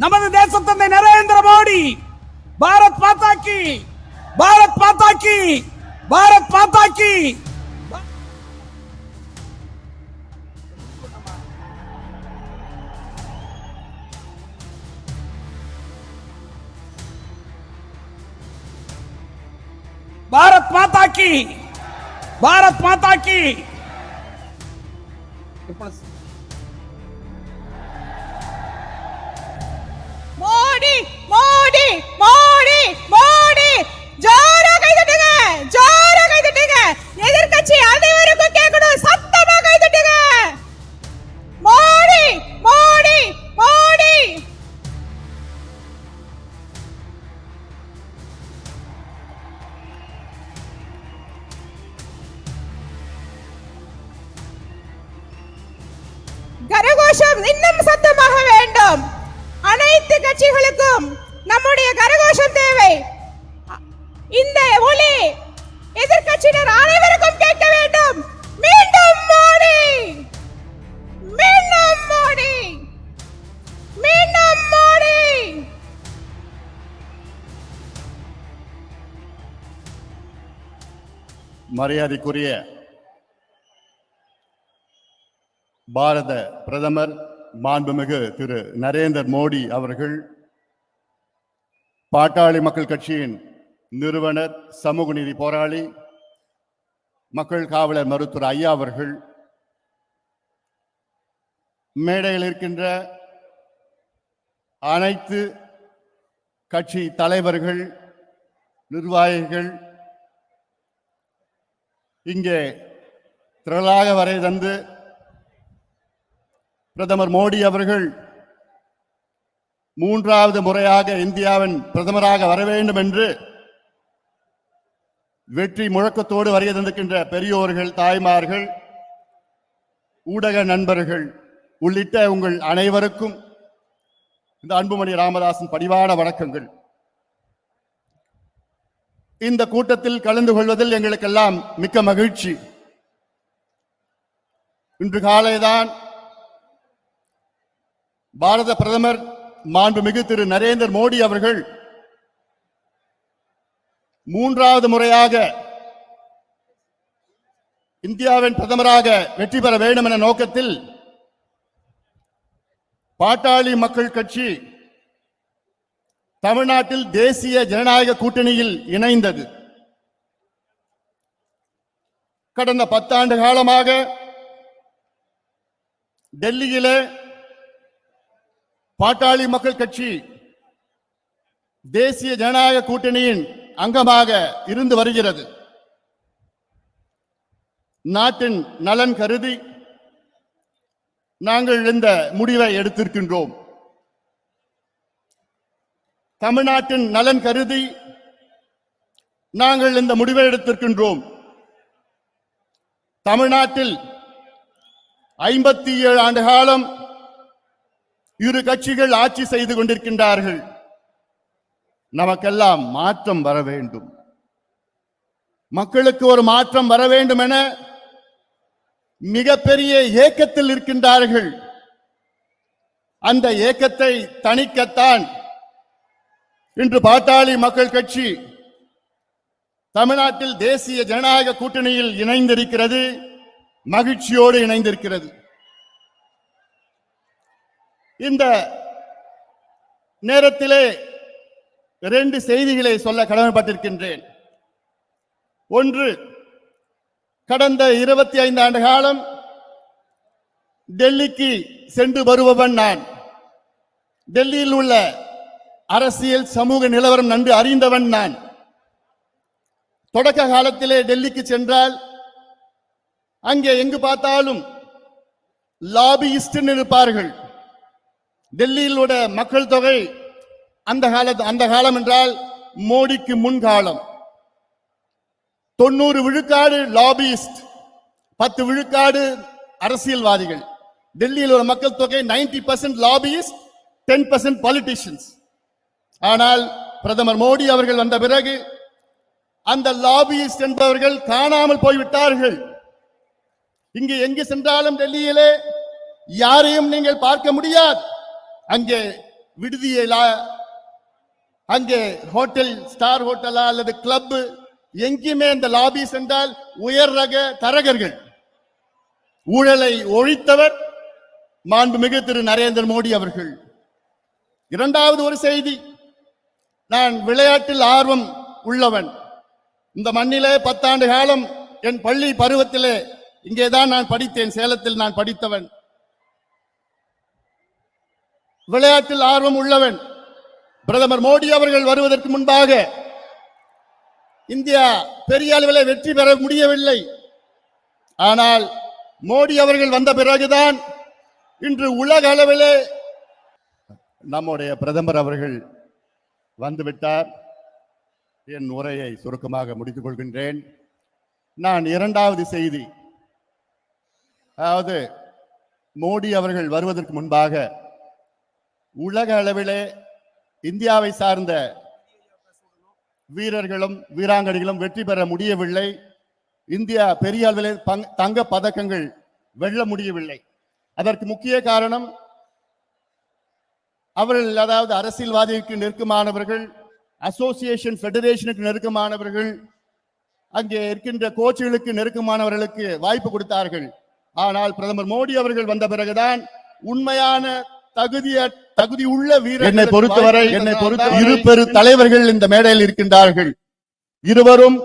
நமது தேசத்தந்தை நரேந்திர மோடி. பாரத் மாதா கி. பாரத் மாதா கி. பாரத் மாதா கி. பாரத் மாதா கி. பாரத் மாதா மோடி மோடி ஜோரா கை தட்டுங்க ஜோரா கை தட்டுங்க எதிர்க்கட்சி அனைவருக்கும் கேட்கணும் சத்தமா கை தட்டுங்க மோடி மோடி மோடி. கரகோஷம் இன்னும் சத்தமாக வேண்டும். அனைத்து கட்சிகளுக்கும் நம்முடைய கரகோஷம் தேவை இந்த ஒலி எதிர்கட்சியினர் அனைவருக்கும் கேட்க வேண்டும். மீண்டும் மோடி! மீண்டும் மோடி! மீண்டும் மோடி! மரியாதைக்குரிய பாரத பிரதமர் மாண்புமிகு திரு நரேந்திர மோடி அவர்கள் பாட்டாளி மக்கள் கட்சியின் நிறுவனர் சமூக நீதி போராளி மக்கள் காவலர் மருத்துவர் ஐயா அவர்கள் மேடையில் இருக்கின்ற அனைத்து கட்சி தலைவர்கள் நிர்வாகிகள் இங்கே திரளாக வரை தந்து பிரதமர் மோடி அவர்கள் மூன்றாவது முறையாக இந்தியாவின் பிரதமராக வர வேண்டும் என்று வெற்றி முழக்கத்தோடு வருகை தந்திருக்கின்ற பெரியோர்கள் தாய்மார்கள் ஊடக நண்பர்கள் உள்ளிட்ட உங்கள் அனைவருக்கும் இந்த அன்புமணி ராமதாசன் பணிவான வணக்கங்கள். இந்த கூட்டத்தில் கலந்து கொள்வதில் எங்களுக்கெல்லாம் மிக்க மகிழ்ச்சி. இன்று காலைதான் பாரத பிரதமர் மாண்புமிகு திரு நரேந்திர மோடி அவர்கள் மூன்றாவது முறையாக இந்தியாவின் பிரதமராக வெற்றி பெற வேண்டும் என நோக்கத்தில் பாட்டாளி மக்கள் கட்சி தமிழ்நாட்டில் தேசிய ஜனநாயக கூட்டணியில் இணைந்தது. கடந்த பத்தாண்டு காலமாக டெல்லியிலே பாட்டாளி மக்கள் கட்சி தேசிய ஜனநாயக கூட்டணியின் அங்கமாக இருந்து வருகிறது. நாட்டின் நலன் கருதி நாங்கள் இந்த முடிவை எடுத்திருக்கின்றோம். தமிழ்நாட்டின் நலன் கருதி நாங்கள் இந்த முடிவை எடுத்திருக்கின்றோம். தமிழ்நாட்டில் ஐம்பத்தி ஏழு ஆண்டு காலம் இரு கட்சிகள் ஆட்சி செய்து கொண்டிருக்கின்றார்கள். நமக்கெல்லாம் மாற்றம் வர வேண்டும். மக்களுக்கு ஒரு மாற்றம் வர வேண்டும் என மிகப்பெரிய ஏக்கத்தில் இருக்கின்றார்கள். அந்த ஏக்கத்தை தணிக்கத்தான் இன்று பாட்டாளி மக்கள் கட்சி தமிழ்நாட்டில் தேசிய ஜனநாயக கூட்டணியில் இணைந்திருக்கிறது மகிழ்ச்சியோடு இணைந்திருக்கிறது. இந்த நேரத்திலே இரண்டு செய்திகளை சொல்ல கடமைப்பட்டிருக்கின்றேன். ஒன்று கடந்த இருபத்தி ஐந்து ஆண்டு காலம் டெல்லிக்கு சென்று வருபவன் நான். டெல்லியில் உள்ள அரசியல் சமூக நிலவரம் நன்கு அறிந்தவன் நான். தொடக்க காலத்திலே டெல்லிக்கு சென்றால் அங்கே எங்கு பார்த்தாலும் லாபியிஸ்ட் இருப்பார்கள். டெல்லியில் உள்ள மக்கள் தொகை அந்த காலத்து அந்த காலம் என்றால் மோடிக்கு முன்காலம். தொண்ணூறு விழுக்காடு லாபியிஸ்ட் பத்து விழுக்காடு அரசியல்வாதிகள். டெல்லியில் உள்ள மக்கள் தொகை ninety percent lobbyist ten percent politicians ஆனால் பிரதமர் மோடி அவர்கள் வந்த பிறகு அந்த லாபியிஸ்ட் என்பவர்கள் காணாமல் போய்விட்டார்கள். இங்கு எங்கு சென்றாலும் டெல்லியிலே யாரையும் நீங்கள் பார்க்க முடியாது. அங்கே விடுதியிலா அங்கே ஹோட்டல் ஸ்டார் ஹோட்டலா அல்லது கிளப் எங்கேயுமே இந்த லாபி சென்றால் உயர் ரக தரகர்கள். ஊழலை ஒழித்தவர் மாண்புமிகு திரு நரேந்திர மோடி அவர்கள். இரண்டாவது ஒரு செய்தி நான் விளையாட்டில் ஆர்வம் உள்ளவன். இந்த மண்ணிலே பத்தாண்டு காலம் என் பள்ளி பருவத்திலே இங்கேதான் நான் படித்தேன் சேலத்தில் நான் படித்தவன். விளையாட்டில் ஆர்வம் உள்ளவன். பிரதமர் மோடி அவர்கள் வருவதற்கு முன்பாக இந்தியா பெரிய அளவில் வெற்றி பெற முடியவில்லை. ஆனால் மோடி அவர்கள் வந்த பிறகுதான் இன்று உலக அளவிலே நம்முடைய பிரதமர் அவர்கள் வந்துவிட்டார். என் உரையை சுருக்கமாக முடித்துக் கொள்கின்றேன். நான் இரண்டாவது செய்தி. அதாவது மோடி அவர்கள் வருவதற்கு முன்பாக உலக அளவிலே இந்தியாவை சார்ந்த வீரர்களும் வீராங்கனைகளும் வெற்றி பெற முடியவில்லை. இந்தியா பெரிய அளவில் தங்க பதக்கங்கள் வெல்ல முடியவில்லை. அதற்கு முக்கிய காரணம் அவர்கள் அதாவது அரசியல்வாதிக்கு நெருக்கமானவர்கள் அசோசியேஷன் ஃபெடரேஷனுக்கு நெருக்கமானவர்கள் அங்கே இருக்கின்ற கோச்சுகளுக்கு நெருக்கமானவர்களுக்கு வாய்ப்பு கொடுத்தார்கள். ஆனால் பிரதமர் மோடி அவர்கள் வந்த பிறகுதான் உண்மையான தகுதிய தகுதி உள்ள வீரர் என்னை பொறுத்தவரை என்னை பொறுத்த இரு பெரு தலைவர்கள் இந்த மேடையில் இருக்கின்றார்கள். இருவரும்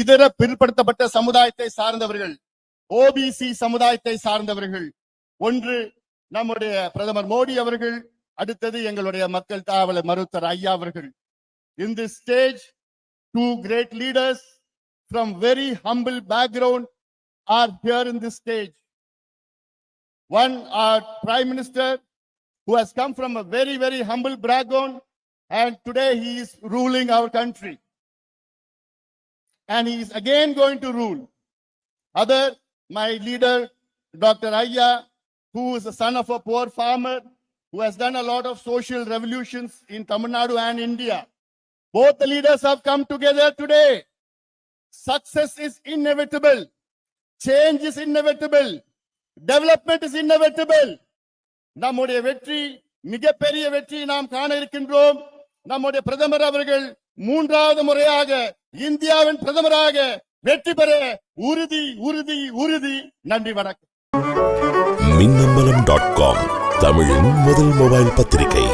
இதர பிற்படுத்தப்பட்ட சமுதாயத்தை சார்ந்தவர்கள் ஓபிசி சமுதாயத்தை சார்ந்தவர்கள். ஒன்று நம்முடைய பிரதமர் மோடி அவர்கள் அடுத்தது எங்களுடைய மக்கள் தாவலர் மருத்துவர் ஐயா அவர்கள். In this stage two great leaders from very humble background are here in this stage. One our prime minister who has come from a very very humble background and today he is ruling our country and he is again going to rule other my leader dr ayya who is the son of a poor farmer who has done a lot of social revolutions in tamil nadu and india both the leaders have come together today. Success is inevitable. Change is inevitable. Development is inevitable. நம்முடைய வெற்றி மிகப்பெரிய வெற்றி நாம் காண இருக்கின்றோம். நம்முடைய பிரதமர் அவர்கள் மூன்றாவது முறையாக இந்தியாவின் பிரதமராக வெற்றி பெற உறுதி உறுதி உறுதி. நன்றி வணக்கம். மின்னம்பலம் டாட் காம் தமிழின் முதல் மொபைல் பத்திரிகை.